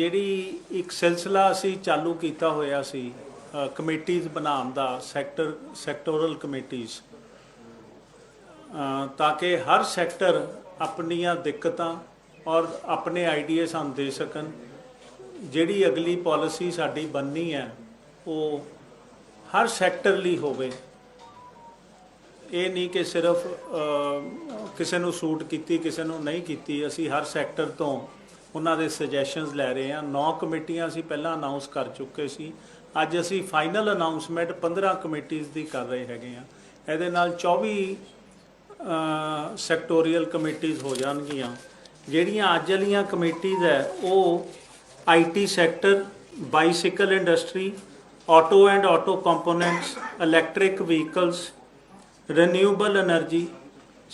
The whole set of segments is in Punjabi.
ਜਿਹੜੀ ਇੱਕ ਸਿਲਸਿਲਾ ਅਸੀਂ ਚਾਲੂ ਕੀਤਾ ਹੋਇਆ ਸੀ ਕਮੇਟੀਆਂ ਬਣਾਉਣ ਦਾ, ਸੈਕਟਰ, ਸੈਕਟੋਰਲ ਕਮੇਟੀਆਂ ਤਾਂ ਕਿ ਹਰ ਸੈਕਟਰ ਆਪਣੀਆਂ ਦਿੱਕਤਾਂ ਔਰ ਆਪਣੇ ਆਈਡੀਆ ਸਾਨੂੰ ਦੇ ਸਕਣ। ਜਿਹੜੀ ਅਗਲੀ ਪਾਲਿਸੀ ਸਾਡੀ ਬਣਨੀ ਹੈ, ਉਹ ਹਰ ਸੈਕਟਰ ਲਈ ਹੋਵੇ। ਇਹ ਨਹੀਂ ਕਿ ਸਿਰਫ ਕਿਸੇ ਨੂੰ ਸੂਟ ਕੀਤੀ, ਕਿਸੇ ਨੂੰ ਨਹੀਂ ਕੀਤੀ। ਅਸੀਂ ਹਰ ਸੈਕਟਰ ਤੋਂ ਉਹਨਾਂ ਦੇ ਸੁਜੈਸ਼ਨਸ ਲੈ ਰਹੇ ਹਾਂ। ਨੌ ਕਮੇਟੀਆਂ ਅਸੀਂ ਪਹਿਲਾਂ ਅਨਾਉਂਸ ਕਰ ਚੁੱਕੇ ਸੀ। ਅੱਜ ਅਸੀਂ ਫਾਈਨਲ ਅਨਾਉਂਸਮੈਂਟ 15 ਕਮੇਟੀਆਂ ਦੀ ਕਰ ਰਹੇ ਹੈਗੇ ਆ ਇਹਦੇ ਨਾਲ 24 ਸੈਕਟੋਰੀਅਲ ਕਮੇਟੀਆਂ ਹੋ ਜਾਣਗੀਆਂ। ਜਿਹੜੀਆਂ ਅੱਜ ਵਾਲੀਆਂ ਕਮੇਟੀਆਂ ਹੈ ਉਹ IT sector bicycle industry auto and auto components electric vehicles renewable energy,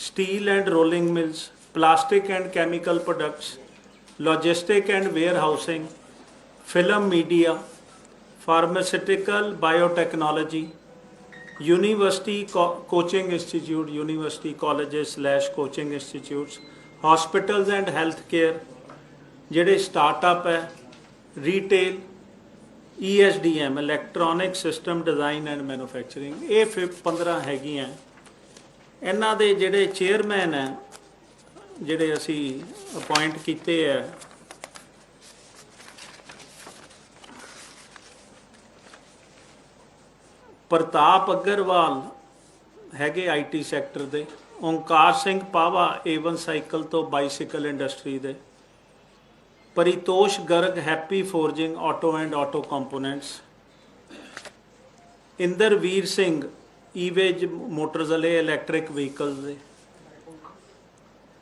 steel and rolling mills, plastic and chemical products, logistic and warehousing, film media, pharmaceutical biotechnology, university co- coaching institute, university colleges slash coaching institutes, hospitals and healthcare, ਜਿਹੜੇ ਸਟਾਰਟਅਪ ਹੈ retail ESDM electronic system design and manufacturing ਇਹ ਫਿਰ 15 ਹੈਗੀਆਂ ਇਹਨਾਂ ਦੇ ਜਿਹੜੇ ਚੇਅਰਮੈਨ ਹੈ ਜਿਹੜੇ ਅਸੀਂ ਅਪਾਇੰਟ ਕੀਤੇ ਹੈ ਪ੍ਰਤਾਪ ਅਗਰਵਾਲ ਹੈਗੇ ਆਈਟੀ ਸੈਕਟਰ ਦੇ, ਓਂਕਾਰ ਸਿੰਘ ਪਾਵਾ ਏਵਨ ਸਾਈਕਲ ਤੋਂ ਬਾਈਸਾਈਕਲ ਇੰਡਸਟਰੀ ਦੇ, Paritosh Garg Happy forging auto and auto components Inderveer Singh EVage Motors ਵਾਲੇ ਇਲੈਕਟ੍ਰਿਕ ਵਹੀਕਲਸ ਦੇ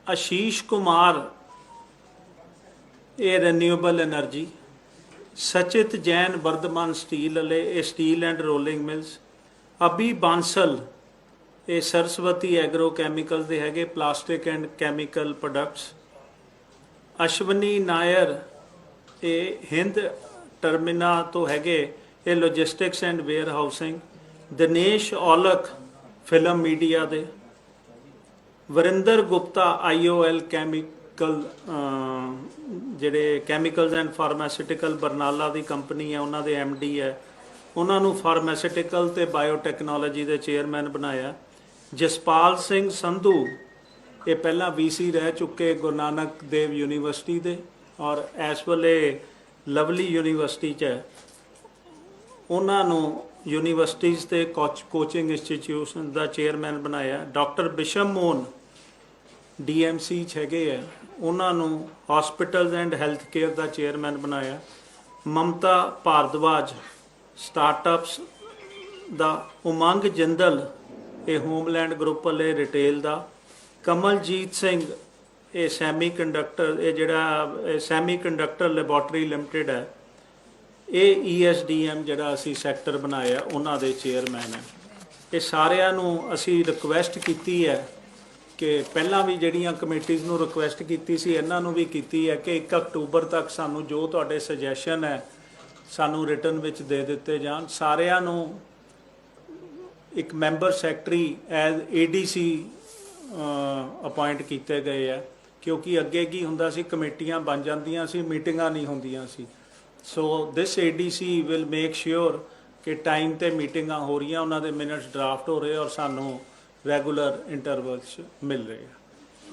ਅਸ਼ੀਸ਼ ਕੁਮਾਰ, ਇਹ renewable energy Sachit Jain Vardhman steel ਵਾਲੇ, ਇਹ steel and rolling mills Abhi Bansal, ਇਹ ਸਰਸਵਤੀ ਐਗਰੋ ਕੈਮੀਕਲ ਦੇ ਹੈਗੇ, plastic and chemical products, Ashwani Nair, ਇਹ ਹਿੰਦ ਟਰਮਿਨਾ ਤੋਂ ਹੈਗੇ, ਇਹ logistics and warehousing Dinesh Aulakh film media ਦੇ ਵਰਿੰਦਰ ਗੁਪਤਾ ਆਈਓਐਲ ਕੈਮੀਕਲ ਜਿਹੜੇ ਕੈਮੀਕਲਸ ਐਂਡ ਫਾਰਮਾਸਿਊਟੀਕਲ ਬਰਨਾਲਾ ਦੀ ਕੰਪਨੀ ਹੈ, ਉਹਨਾਂ ਦੇ ਡੀ ਹੈ। ਉਹਨਾਂ ਨੂੰ ਫਾਰਮਾਸਿਊਟੀਕਲ ਤੇ ਬਾਇਓਟੈਕਨੋਲੋਜੀ ਦੇ ਚੇਅਰਮੈਨ ਬਣਾਇਆ। ਜਸਪਾਲ ਸਿੰਘ ਸੰਧੂ, ਇਹ ਪਹਿਲਾਂ ਵੀਸੀ ਰਹਿ ਚੁੱਕੇ ਗੁਰੂ ਨਾਨਕ ਦੇਵ ਯੂਨੀਵਰਸਿਟੀ ਦੇ ਔਰ ਇਸ ਵੇਲੇ ਲਵਲੀ ਯੂਨੀਵਰਸਿਟੀ ਚ ਹੈ। ਉਹਨਾਂ ਨੂੰ ਯੂਨੀਵਰਸਿਟੀਜ਼ ਤੇ ਕੋਚਿੰਗ ਇੰਸਟੀਚਿਊਸ਼ਨ ਦਾ ਚੇਅਰਮੈਨ ਬਣਾਇਆ। ਡਾਕਟਰ ਬਿਸ਼ਮ ਮੋਹਨ ਡੀਐਮਸੀ ਚ ਹੈਗੇ ਆ। ਉਹਨਾਂ ਨੂੰ ਹਸਪੀਟਲਸ ਐਂਡ ਹੈਲਥ ਕੇਅਰ ਦਾ ਚੇਅਰਮੈਨ ਬਣਾਇਆ। ਮਮਤਾ ਭਾਰਦਵਾਜ ਸਟਾਰਟਅਪਸ ਦਾ ਉਮੰਗ ਜਿੰਦਲ, ਇਹ ਹੋਮਲੈਂਡ ਗਰੁੱਪ ਵਾਲੇ ਰਿਟੇਲ ਦਾ। ਕਮਲਜੀਤ ਸਿੰਘ, ਇਹ ਸੈਮੀ ਕੰਡਕਟਰ ਇਹ ਜਿਹੜਾ ਸੈਮੀ ਕੰਡਕਟਰ ਲੈਬੋਰਟਰੀ ਲਿਮਟਿਡ ਹੈ। ਇਹ ESDM ਜਿਹੜਾ ਅਸੀਂ ਸੈਕਟਰ ਬਣਾਇਆ, ਉਹਨਾਂ ਦੇ ਚੇਅਰਮੈਨ ਹੈ। ਇਹ ਸਾਰਿਆਂ ਨੂੰ ਅਸੀਂ ਰਿਕੁਐਸਟ ਕੀਤੀ ਹੈ ਕਿ ਪਹਿਲਾਂ ਵੀ ਜਿਹੜੀਆਂ ਕਮੇਟੀਆਂ ਨੂੰ ਰਿਕੁਐਸਟ ਕੀਤੀ ਸੀ, ਇਹਨਾਂ ਨੂੰ ਵੀ ਕੀਤੀ ਹੈ ਕਿ 1 ਅਕਤੂਬਰ ਤੱਕ ਸਾਨੂੰ ਜੋ ਤੁਹਾਡੇ ਸੁਜੈਸ਼ਨ ਹੈ, ਸਾਨੂੰ ਰਿਟਰਨ ਵਿੱਚ ਦੇ ਦਿੱਤੇ ਜਾਣ। ਸਾਰਿਆਂ ਨੂੰ ਇੱਕ member secretary as ADC appoint ਕੀਤੇ ਗਏ ਆ ਕਿਉਂਕਿ ਅੱਗੇ ਕੀ ਹੁੰਦਾ ਸੀ, ਕਮੇਟੀਆਂ ਬਣ ਜਾਂਦੀਆਂ ਸੀ, ਮੀਟਿੰਗਾਂ ਨਹੀਂ ਹੁੰਦੀਆਂ ਸੀ। So this ADC will make sure ਕਿ ਟਾਈਮ ਤੇ ਮੀਟਿੰਗਾਂ ਹੋ ਰਹੀਆਂ, ਉਹਨਾਂ ਦੇ ਮਿੰਟਸ ਡਰਾਫਟ ਹੋ ਰਹੇ ਔਰ ਸਾਨੂੰ ਰੈਗੂਲਰ ਇੰਟਰਵਲਸ ਮਿਲ ਰਹੇ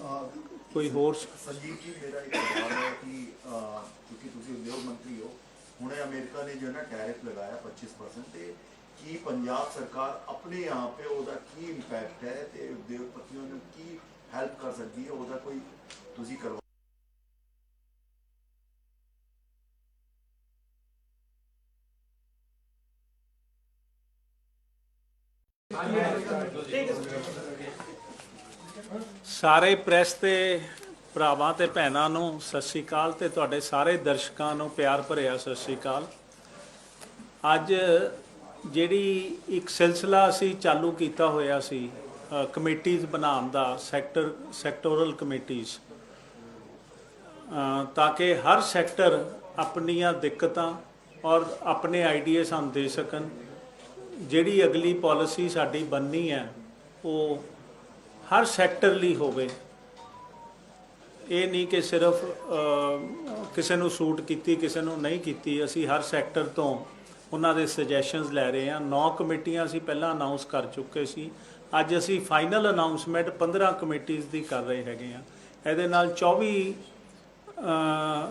ਆ। ਕੋਈ ਹੋਰ? ਸੰਜੀਵ ਜੀ, ਮੇਰਾ ਇੱਕ ਸਵਾਲ ਹੈ ਕਿ ਕਿਉਂਕਿ ਤੁਸੀਂ ਉਦਯੋਗ ਮੰਤਰੀ ਹੋ, ਹੁਣੇ ਅਮਰੀਕਾ ਨੇ ਜੋ ਨਾ ਟੈਰਿਫ ਲਗਾਇਆ 25% ਤੇ, ਕੀ ਪੰਜਾਬ ਸਰਕਾਰ ਆਪਣੇ ਆਪ ਤੇ ਉਹਦਾ ਕੀ ਇੰਪੈਕਟ ਹੈ ਤੇ ਉਦਯੋਗਪਤੀਆਂ ਨੂੰ ਕੀ ਹੈਲਪ ਕਰ ਸਕਦੀ ਹੈ? ਉਹਦਾ ਕੋਈ ਤੁਸੀਂ ਕਰਵਾ ਸਾਰੇ ਪ੍ਰੈਸ ਤੇ ਭਰਾਵਾਂ ਤੇ ਭੈਣਾਂ ਨੂੰ ਸਤਿ ਸ਼੍ਰੀ ਅਕਾਲ ਤੇ ਤੁਹਾਡੇ ਸਾਰੇ ਦਰਸ਼ਕਾਂ ਨੂੰ ਪਿਆਰ ਭਰਿਆ ਸਤਿ ਸ਼੍ਰੀ ਅਕਾਲ। ਅੱਜ ਜਿਹੜੀ ਇੱਕ ਸਿਲਸਿਲਾ ਅਸੀਂ ਚਾਲੂ ਕੀਤਾ ਹੋਇਆ ਸੀ ਕਮੇਟੀਆਂ ਬਣਾਉਣ ਦਾ, ਸੈਕਟਰ, ਸੈਕਟੋਰਲ ਕਮੇਟੀਆਂ ਤਾਂ ਕਿ ਹਰ ਸੈਕਟਰ ਆਪਣੀਆਂ ਦਿੱਕਤਾਂ ਔਰ ਆਪਣੇ ਆਈਡੀਆ ਸਾਨੂੰ ਦੇ ਸਕਣ। ਜਿਹੜੀ ਅਗਲੀ ਪਾਲਿਸੀ ਸਾਡੀ ਬਣਨੀ ਹੈ, ਉਹ ਹਰ ਸੈਕਟਰ ਲਈ ਹੋਵੇ, ਇਹ ਨਹੀਂ ਕਿ ਸਿਰਫ ਕਿਸੇ ਨੂੰ ਸੂਟ ਕੀਤੀ, ਕਿਸੇ ਨੂੰ ਨਹੀਂ ਕੀਤੀ, ਅਸੀਂ ਹਰ ਸੈਕਟਰ ਤੋਂ ਉਹਨਾਂ ਦੇ ਸੁਜੈਸ਼ਨਸ ਲੈ ਰਹੇ ਹਾਂ। ਨੌ ਕਮੇਟੀਆਂ ਅਸੀਂ ਪਹਿਲਾਂ ਅਨਾਉਂਸ ਕਰ ਚੁੱਕੇ ਸੀ। ਅੱਜ ਅਸੀਂ ਫਾਈਨਲ ਅਨਾਉਂਸਮੈਂਟ 15 ਕਮੇਟੀਆਂ ਦੀ ਕਰ ਰਹੇ ਹੈਗੇ ਆ ਇਹਦੇ ਨਾਲ 24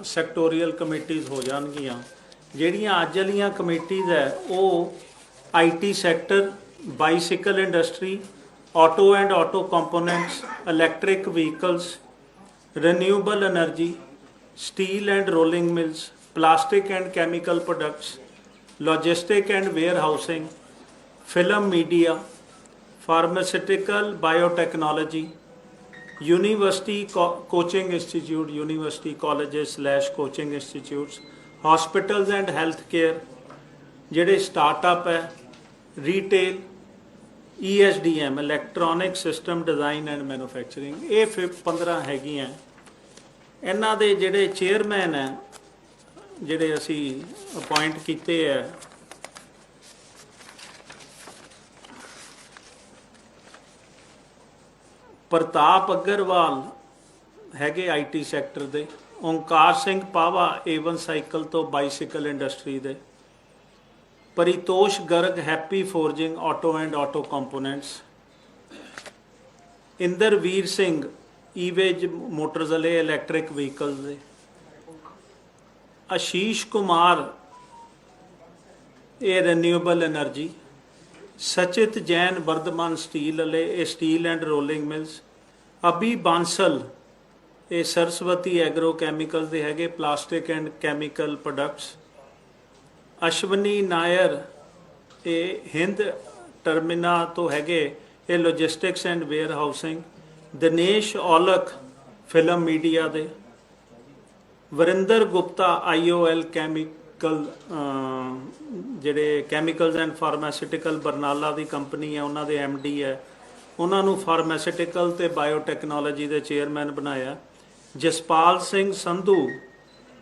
ਸੈਕਟੋਰੀਅਲ ਕਮੇਟੀਆਂ ਹੋ ਜਾਣਗੀਆਂ। ਜਿਹੜੀਆਂ ਅੱਜ ਵਾਲੀਆਂ ਕਮੇਟੀਆਂ ਹੈ, ਉਹ IT sector bicycle industry auto and auto components electric vehicles renewable energy, steel and rolling mills, plastic and chemical products, logistic and warehousing, film media, pharmaceutical biotechnology, university co- coaching institute, university colleges slash coaching institutes, hospitals and healthcare, ਜਿਹੜੇ ਸਟਾਰਟਅਪ ਹੈ retail ESDM electronic system design and manufacturing ਇਹ ਫਿਰ 15 ਹੈਗੀਆਂ। ਇਹਨਾਂ ਦੇ ਜਿਹੜੇ ਚੇਅਰਮੈਨ ਹੈ, ਜਿਹੜੇ ਅਸੀਂ ਅਪਾਇੰਟ ਕੀਤੇ ਹੈ, ਪ੍ਰਤਾਪ ਅਗਰਵਾਲ ਹੈਗੇ ਆਈਟੀ ਸੈਕਟਰ ਦੇ, ਓਂਕਾਰ ਸਿੰਘ ਪਾਵਾ ਏਵਨ ਸਾਈਕਲ ਤੋਂ ਬਾਈਸਾਈਕਲ ਇੰਡਸਟਰੀ ਦੇ। Paritosh Garg Happy forging auto and auto components. Inderveer Singh, EVage Motors ਵਾਲੇ ਇਲੈਕਟ੍ਰਿਕ ਵਹੀਕਲਸ ਦੇ। ਆਸ਼ੀਸ਼ ਕੁਮਾਰ, ਇਹ renewable energy Sachit Jain Vardhman steel ਵਾਲੇ, ਇਹ steel and rolling mills. Abhi Bansal, ਇਹ ਸਰਸਵਤੀ ਐਗਰੋ ਕੈਮੀਕਲਸ ਦੇ ਹੈਗੇ, plastic and chemical products. Ashwani Nair, ਇਹ ਹਿੰਦ ਟਰਮੀਨਾ ਤੋਂ ਹੈਗੇ, ਇਹ logistics and warehousing Dinesh Aulakh film media ਦੇ, ਵਰਿੰਦਰ ਗੁਪਤਾ ਆਈਓਐਲ ਕੈਮੀਕਲ ਜਿਹੜੇ ਕੈਮੀਕਲਸ ਐਂਡ ਫਾਰਮਾਸਿਊਟੀਕਲ ਬਰਨਾਲਾ ਦੀ ਕੰਪਨੀ ਹੈ, ਉਹਨਾਂ ਦੇ ਡੀ ਹੈ। ਉਹਨਾਂ ਨੂੰ ਫਾਰਮਾਸਿਊਟੀਕਲ ਤੇ ਬਾਇਓਟੈਕਨੋਲੋਜੀ ਦੇ ਚੇਅਰਮੈਨ ਬਣਾਇਆ। ਜਸਪਾਲ ਸਿੰਘ ਸੰਧੂ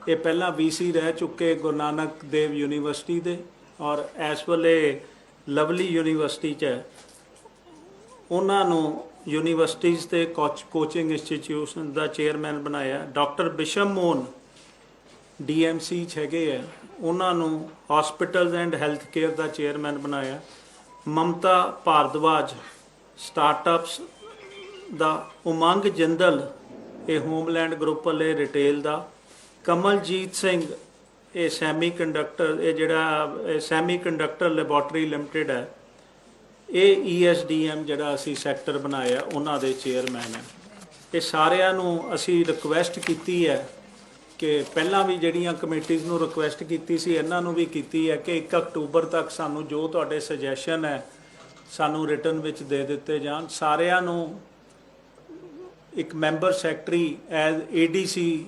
ਇਹ ਪਹਿਲਾਂ ਵੀਸੀ ਰਹਿ ਚੁੱਕੇ ਗੁਰੂ ਨਾਨਕ ਦੇਵ ਯੂਨੀਵਰਸਿਟੀ ਦੇ ਔਰ ਇਸ ਵੇਲੇ ਲਵਲੀ ਯੂਨੀਵਰਸਿਟੀ ਚ ਹੈ। ਉਹਨਾਂ ਨੂੰ ਯੂਨੀਵਰਸਿਟੀਜ਼ ਤੇ ਕੋਚਿੰਗ ਇੰਸਟੀਚਿਊਸ਼ਨ ਦਾ ਚੇਅਰਮੈਨ ਬਣਾਇਆ। ਡਾਕਟਰ ਬਿਸ਼ਮ ਮੋਹਨ ਡੀਐਮਸੀ ਚ ਹੈਗੇ ਆ। ਉਹਨਾਂ ਨੂੰ ਹਸਪੀਟਲਸ ਐਂਡ ਹੈਲਥ ਕੇਅਰ ਦਾ ਚੇਅਰਮੈਨ ਬਣਾਇਆ। ਮਮਤਾ ਭਾਰਦਵਾਜ ਸਟਾਰਟਅਪਸ ਦਾ, ਉਮੰਗ ਜਿੰਦਲ ਇਹ ਹੋਮਲੈਂਡ ਗਰੁੱਪ ਵਾਲੇ ਰਿਟੇਲ ਦਾ ਕਮਲਜੀਤ ਸਿੰਘ, ਇਹ ਸੈਮੀ ਕੰਡਕਟਰ ਇਹ ਜਿਹੜਾ ਸੈਮੀ ਕੰਡਕਟਰ ਲੈਬੋਰਟਰੀ ਲਿਮਟਿਡ ਹੈ, ਇਹ ESDM ਜਿਹੜਾ ਅਸੀਂ ਸੈਕਟਰ ਬਣਾਇਆ, ਉਹਨਾਂ ਦੇ ਚੇਅਰਮੈਨ ਹੈ। ਇਹ ਸਾਰਿਆਂ ਨੂੰ ਅਸੀਂ ਰਿਕੁਐਸਟ ਕੀਤੀ ਹੈ ਕਿ ਪਹਿਲਾਂ ਵੀ ਜਿਹੜੀਆਂ ਕਮੇਟੀਆਂ ਨੂੰ ਰਿਕੁਐਸਟ ਕੀਤੀ ਸੀ, ਇਹਨਾਂ ਨੂੰ ਵੀ ਕੀਤੀ ਹੈ ਕਿ 1 ਅਕਤੂਬਰ ਤੱਕ ਸਾਨੂੰ ਜੋ ਤੁਹਾਡੇ ਸੁਜੈਸ਼ਨ ਹੈ, ਸਾਨੂੰ ਰਿਟਰਨ ਵਿੱਚ ਦੇ ਦਿੱਤੇ ਜਾਣ। ਸਾਰਿਆਂ ਨੂੰ ਇੱਕ member secretary as ADC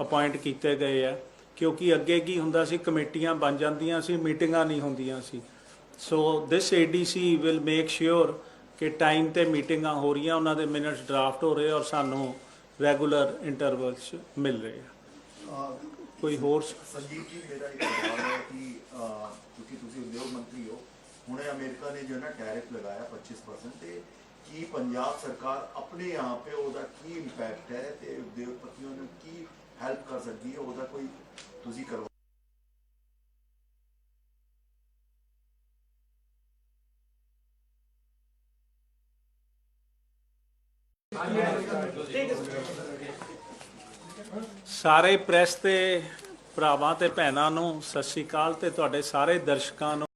appoint ਕੀਤੇ ਗਏ ਆ, ਕਿਉਂਕਿ ਅੱਗੇ ਕੀ ਹੁੰਦਾ ਸੀ, ਕਮੇਟੀਆਂ ਬਣ ਜਾਂਦੀਆਂ ਸੀ, ਮੀਟਿੰਗਾਂ ਨਹੀਂ ਹੁੰਦੀਆਂ ਸੀ। So this ADC will make sure ਕਿ ਟਾਈਮ ਤੇ ਮੀਟਿੰਗਾਂ ਹੋ ਰਹੀਆਂ, ਉਹਨਾਂ ਦੇ ਮਿੰਟਸ ਡਰਾਫਟ ਹੋ ਰਹੇ ਔਰ ਸਾਨੂੰ ਰੈਗੂਲਰ ਇੰਟਰਵਲ 'ਚ ਮਿਲ ਰਹੇ ਆ। ਕੋਈ ਹੋਰ? ਸੰਜੀਵ ਜੀ, ਮੇਰਾ ਇੱਕ ਸਵਾਲ ਹੈ ਕਿ ਕਿਉਂਕਿ ਤੁਸੀਂ ਉਦਯੋਗ ਮੰਤਰੀ ਹੋ, ਹੁਣੇ ਅਮਰੀਕਾ ਨੇ ਜੋ ਨਾ ਟੈਰਿਫ ਲਗਾਇਆ 25% ਤੇ ਕੀ ਪੰਜਾਬ ਸਰਕਾਰ ਆਪਣੇ ਆਪ 'ਤੇ ਉਹਦਾ ਕੀ ਇੰਪੈਕਟ ਹੈ ਤੇ ਉਦਯੋਗਪਤੀਆਂ ਨੂੰ ਕੀ ਹੈਲਪ ਕਰ ਸਕਦੀ ਹੈ, ਉਹਦਾ ਕੋਈ ਤੁਸੀਂ ਕਰੋ। ਸਾਰੇ ਪ੍ਰੈਸ ਤੇ ਭਰਾਵਾਂ ਤੇ ਭੈਣਾਂ ਨੂੰ ਸਤਿ ਸ਼੍ਰੀ ਅਕਾਲ ਤੇ ਤੁਹਾਡੇ ਸਾਰੇ ਦਰਸ਼ਕਾਂ ਨੂੰ